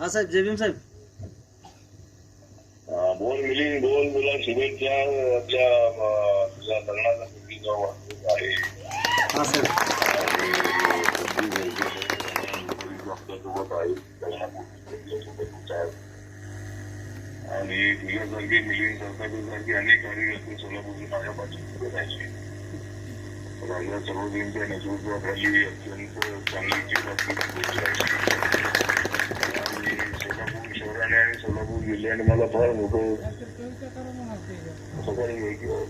हा साहेब जय भीम साहेब. हा, बोल मिलिंद बोल तुला शुभेच्छा. आपल्या अं, तुझ्या लग्नाचा मुलगीचा वाढदिवस आहे. हा साहेब. आणि तुमची मुलगी आपल्यासोबत आहे आहे. आणि तुझ्यासारखी मिलिंद सरकारसारखी अनेक कार्यकर्ते सोलापूरचे माझ्या पाठीशी राहायचे. राजा सर्वजींच्या नेतृत्वाखाली अत्यंत चांगली आहे शहराने आणि मला फार मोठं असं काही वेगळं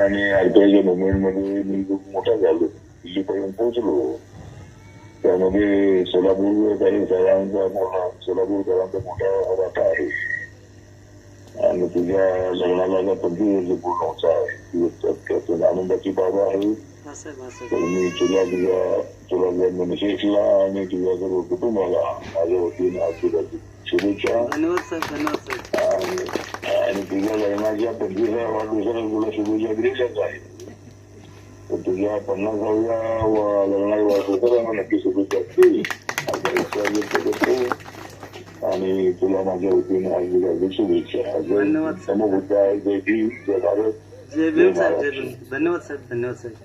आणि आरपीआयच्या मुवमेंटमध्ये मी खूप मोठा झालो. दिल्लीपर्यंत पोहोचलो. त्यामध्ये सोलापूर काही सरांचा मोठा सोलापूरकरांचा मोठा वाटा आहे. आणि तुझ्या लग्नाला आता पंचवीस वर्ष पूर्ण होता आहे. त्यातून आनंदाची बाब आहे. मी तुला तुझ्या तुला त्या मिसेसला आणि तुझ्या सर्व कुटुंबाला माझ्या वतीने आशीर्वाद शुभेच्छा. आणि तुझ्या लग्नाच्या पंचवीसव्या वाढदिवसाला तुला शुभेच्छा दिलेल्याच आहे तर तुझ्या पन्नासाव्या लग्नाच्या वाढदिवसाला मला नक्की शुभेच्छा असतील असा विश्वास व्यक्त करतो. आणि तुला माझ्या वतीने आशीर्वाद शुभेच्छा. धन्यवाद. जय समोर आहे जय भीम जय भारत. जय भीम साहेब जय भीम. धन्यवाद साहेब धन्यवाद साहेब.